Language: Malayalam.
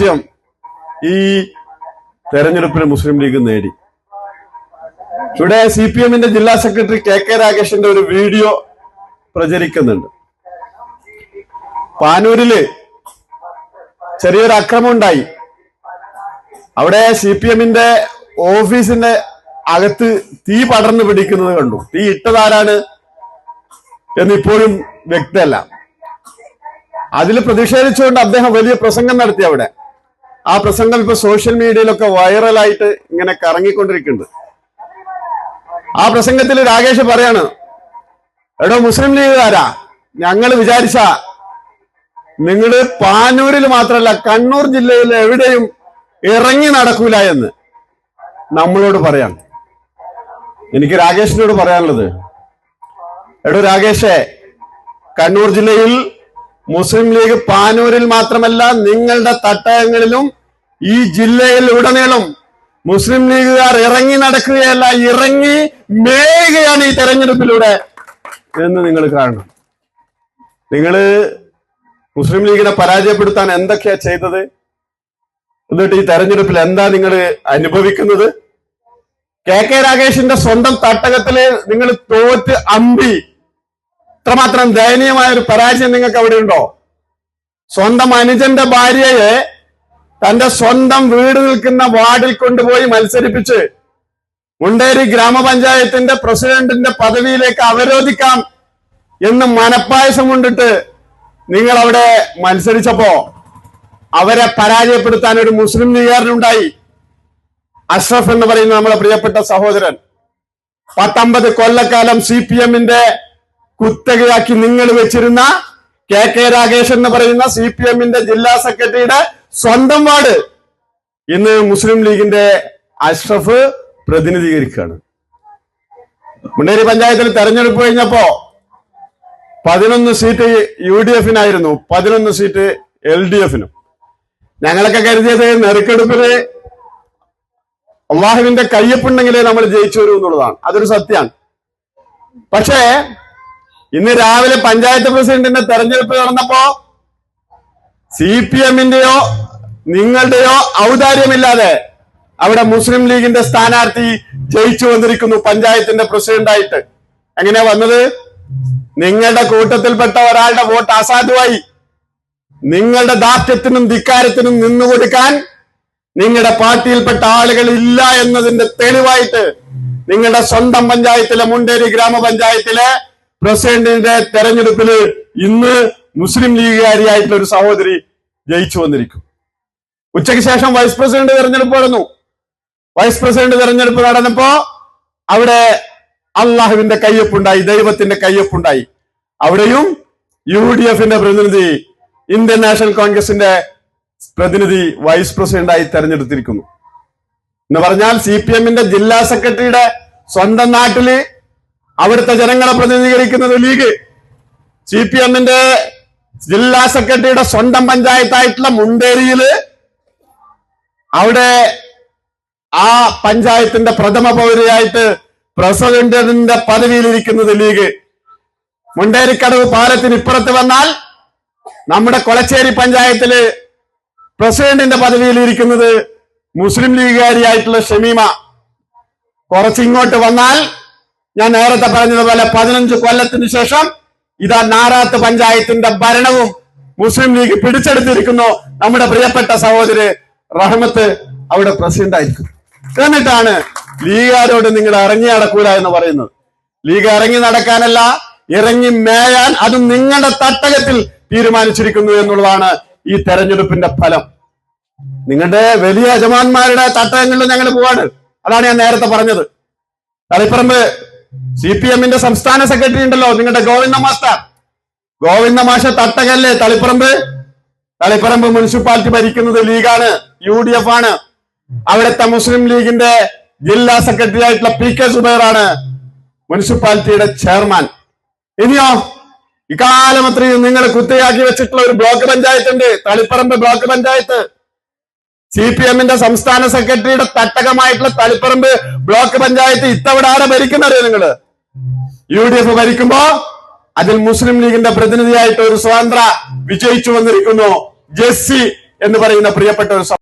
വിജയം ഈ തെരഞ്ഞെടുപ്പിൽ മുസ്ലിം ലീഗ് നേടി. ഇവിടെ സി പി എമ്മിന്റെ ജില്ലാ സെക്രട്ടറി കെ കെ രാഗേഷിന്റെ ഒരു വീഡിയോ പ്രചരിക്കുന്നുണ്ട്. പാനൂരിൽ ചെറിയൊരു അക്രമം ഉണ്ടായി. അവിടെ സി പി എമ്മിന്റെ ഓഫീസിന്റെ അകത്ത് തീ പടർന്നു പിടിക്കുന്നത് കണ്ടു. തീ ഇട്ടതാരാണ് എന്നിപ്പോഴും വ്യക്തമല്ല. അതിൽ പ്രതിഷേധിച്ചുകൊണ്ട് അദ്ദേഹം വലിയ പ്രസംഗം നടത്തി അവിടെ. ആ പ്രസംഗം ഇപ്പൊ സോഷ്യൽ മീഡിയയിലൊക്കെ വൈറലായിട്ട് ഇങ്ങനെ കറങ്ങിക്കൊണ്ടിരിക്കുന്നുണ്ട്. ആ പ്രസംഗത്തിൽ രാകേഷ് പറയാണ് എടോ മുസ്ലിം ലീഗുകാരാ ഞങ്ങൾ വിചാരിച്ച നിങ്ങൾ പാനൂരിൽ മാത്രമല്ല കണ്ണൂർ ജില്ലയിൽ എവിടെയും ഇറങ്ങി നടക്കൂല എന്ന് നമ്മളോട് പറയാം എനിക്ക് രാകേഷിനോട് പറയാനുള്ളത് എടോ രാകേഷേ കണ്ണൂർ ജില്ലയിൽ മുസ്ലിം ലീഗ് പാനൂരിൽ മാത്രമല്ല നിങ്ങളുടെ തട്ടകങ്ങളിലും ഈ ജില്ലയിൽ ഉടനീളം മുസ്ലിം ലീഗുകാർ ഇറങ്ങി നടക്കുകയല്ല ഇറങ്ങി മേയുകയാണ് ഈ തെരഞ്ഞെടുപ്പിലൂടെ എന്ന് നിങ്ങൾ കാണണം. നിങ്ങൾ മുസ്ലിം ലീഗിനെ പരാജയപ്പെടുത്താൻ എന്തൊക്കെയാ ചെയ്തത്? എന്നിട്ട് ഈ തെരഞ്ഞെടുപ്പിൽ എന്താ നിങ്ങൾ അനുഭവിക്കുന്നത്? കെ കെ രാഗേഷിന്റെ സ്വന്തം തട്ടകത്തിൽ നിങ്ങൾ തോറ്റ് അമ്പി. ഇത്രമാത്രം ദയനീയമായ ഒരു പരാജയം നിങ്ങൾക്ക് അവിടെ ഉണ്ടോ? സ്വന്തം അനുജന്റെ ഭാര്യയെ തന്റെ സ്വന്തം വീട് നിൽക്കുന്ന വാർഡിൽ കൊണ്ടുപോയി മത്സരിപ്പിച്ച് മുണ്ടേരി ഗ്രാമപഞ്ചായത്തിന്റെ പ്രസിഡന്റിന്റെ പദവിയിലേക്ക് അവരോധിക്കാം എന്ന് മനപ്പായസം കൊണ്ടിട്ട് നിങ്ങൾ അവിടെ മത്സരിച്ചപ്പോ അവരെ പരാജയപ്പെടുത്താൻ ഒരു മുസ്ലിം ലീഗുകാരനുണ്ടായി. അഷ്റഫ് എന്ന് പറയുന്ന നമ്മുടെ പ്രിയപ്പെട്ട സഹോദരൻ. പത്തൊമ്പത് കൊല്ലക്കാലം സി പി എമ്മിന്റെ കുത്തകയാക്കി നിങ്ങൾ വെച്ചിരുന്ന കെ കെ രാഗേഷ് എന്ന് പറയുന്ന സി പി എമ്മിന്റെ ജില്ലാ സെക്രട്ടറിയുടെ സ്വന്തം വാർഡ്. ഇന്ന് മുസ്ലിം ലീഗിന്റെ അഷ്റഫ് പ്രതിനിധീകരിക്കുകയാണ്. മുണ്ടേരി പഞ്ചായത്തിൽ തെരഞ്ഞെടുപ്പ് കഴിഞ്ഞപ്പോ പതിനൊന്ന് സീറ്റ് യു ഡി എഫിനായിരുന്നു. പതിനൊന്ന് സീറ്റ് എൽ ഡി എഫിനും. ഞങ്ങളൊക്കെ കരുതിയത് നെറുക്കെടുപ്പിന് അള്ളാഹുവിന്റെ കയ്യപ്പുണ്ടെങ്കിലേ നമ്മൾ ജയിച്ചു വരൂ എന്നുള്ളതാണ്. അതൊരു സത്യമാണ് പക്ഷേ ഇന്ന് രാവിലെ പഞ്ചായത്ത് പ്രസിഡന്റിന്റെ തെരഞ്ഞെടുപ്പ് നടന്നപ്പോ സി പി എമ്മിന്റെയോ നിങ്ങളുടെയോ ഔദാര്യമില്ലാതെ അവിടെ മുസ്ലിം ലീഗിന്റെ സ്ഥാനാർത്ഥി ജയിച്ചു വന്നിരിക്കുന്നു പഞ്ചായത്തിന്റെ പ്രസിഡന്റായിട്ട്. എങ്ങനെയാ വന്നത്? നിങ്ങളുടെ കൂട്ടത്തിൽപ്പെട്ട ഒരാളുടെ വോട്ട് അസാധുവായി. നിങ്ങളുടെ ദാർഢ്യത്തിനും ധിക്കാരത്തിനും നിന്നുകൊടുക്കാൻ നിങ്ങളുടെ പാർട്ടിയിൽപ്പെട്ട ആളുകൾ ഇല്ല എന്നതിന്റെ തെളിവായിട്ട് നിങ്ങളുടെ സ്വന്തം പഞ്ചായത്തിലെ മുണ്ടേരി ഗ്രാമപഞ്ചായത്തിലെ പ്രസിഡന്റിന്റെ തെരഞ്ഞെടുപ്പിൽ ഇന്ന് മുസ്ലിം ലീഗുകാരിയായിട്ടുള്ള ഒരു സഹോദരി ജയിച്ചു വന്നിരിക്കും. ഉച്ചയ്ക്ക് ശേഷം വൈസ് പ്രസിഡന്റ് തെരഞ്ഞെടുപ്പ് നടന്നു. വൈസ് പ്രസിഡന്റ് തെരഞ്ഞെടുപ്പ് നടന്നപ്പോ അവിടെ അള്ളാഹുവിന്റെ കയ്യൊപ്പുണ്ടായി ദൈവത്തിന്റെ കയ്യൊപ്പുണ്ടായി. അവിടെയും യു ഡി എഫിന്റെ പ്രതിനിധി ഇന്ത്യൻ നാഷണൽ കോൺഗ്രസിന്റെ പ്രതിനിധി വൈസ് പ്രസിഡന്റായി തെരഞ്ഞെടുത്തിരിക്കുന്നു. എന്ന് പറഞ്ഞാൽ സി പി എമ്മിന്റെ ജില്ലാ സെക്രട്ടറിയുടെ സ്വന്തം നാട്ടിൽ അവിടുത്തെ ജനങ്ങളെ പ്രതിനിധീകരിക്കുന്നത് ലീഗ്. സി പി എമ്മിന്റെ ജില്ലാ സെക്രട്ടറിയുടെ സ്വന്തം പഞ്ചായത്തായിട്ടുള്ള മുണ്ടേരിയിൽ അവിടെ ആ പഞ്ചായത്തിന്റെ പ്രഥമ പൗരയായിട്ട് പ്രസിഡന്റിന്റെ പദവിയിലിരിക്കുന്നത് ലീഗ്. മുണ്ടേരിക്കടവ് പാലത്തിന് ഇപ്പുറത്ത് വന്നാൽ നമ്മുടെ കൊളച്ചേരി പഞ്ചായത്തിൽ പ്രസിഡന്റിന്റെ പദവിയിലിരിക്കുന്നത് മുസ്ലിം ലീഗുകാരിയായിട്ടുള്ള ഷമീമ. കുറച്ചിങ്ങോട്ട് വന്നാൽ ഞാൻ നേരത്തെ പറഞ്ഞതുപോലെ പതിനഞ്ച് കൊല്ലത്തിന് ശേഷം ഇതാ നാറാത്ത് പഞ്ചായത്തിന്റെ ഭരണവും മുസ്ലിം ലീഗ് പിടിച്ചെടുത്തിരിക്കുന്നു. നമ്മുടെ പ്രിയപ്പെട്ട സഹോദരി റഹ്മത്ത് അവിടെ പ്രസിഡന്റ് ആയിരിക്കും. എന്നിട്ടാണ് ലീഗാരോട് നിങ്ങൾ ഇറങ്ങി നടക്കൂല എന്ന് പറയുന്നത്. ലീഗ് ഇറങ്ങി നടക്കാനല്ല ഇറങ്ങി മേയാൻ അതും നിങ്ങളുടെ തട്ടകത്തിൽ തീരുമാനിച്ചിരിക്കുന്നു എന്നുള്ളതാണ് ഈ തെരഞ്ഞെടുപ്പിന്റെ ഫലം. നിങ്ങളുടെ വലിയ യജമാന്മാരുടെ തട്ടകങ്ങളിൽ ഞങ്ങൾ പോവാണ്. അതാണ് ഞാൻ നേരത്തെ പറഞ്ഞത്. തളിപ്പറമ്പ് സി പി എമ്മിന്റെ സംസ്ഥാന സെക്രട്ടറി ഉണ്ടല്ലോ നിങ്ങളുടെ ഗോവിന്ദ മാസ്റ്റർ. ഗോവിന്ദ മാഷ തട്ടകല്ലേ തളിപ്പറമ്പ്? തളിപ്പറമ്പ് മുനിസിപ്പാലിറ്റി ഭരിക്കുന്നത് ലീഗാണ് യു ഡി എഫ് ആണ്. അവിടുത്തെ മുസ്ലിം ലീഗിന്റെ ജില്ലാ സെക്രട്ടറി ആയിട്ടുള്ള പി കെ സുബൈർ ആണ് മുനിസിപ്പാലിറ്റിയുടെ ചെയർമാൻ. ഇനിയോ ഇക്കാലം അത്രയും നിങ്ങൾ കുത്തയാക്കി വെച്ചിട്ടുള്ള ഒരു ബ്ലോക്ക് പഞ്ചായത്ത് ഉണ്ട് Taliparamba block panchayat. C P എമ്മിന്റെ സംസ്ഥാന സെക്രട്ടറിയുടെ തട്ടകമായിട്ടുള്ള തളിപ്പറമ്പ് ബ്ലോക്ക് പഞ്ചായത്ത് ഇത്തവണ ആരെ ഭരിക്കുന്നത് നിങ്ങൾ? യു ഡി എഫ് ഭരിക്കുമ്പോ അതിൽ മുസ്ലിം ലീഗിന്റെ പ്രതിനിധിയായിട്ട് ഒരു സ്വതന്ത്ര വിജയിച്ചു വന്നിരിക്കുന്നു ജെസ്സി എന്ന് പറയുന്ന പ്രിയപ്പെട്ട ഒരു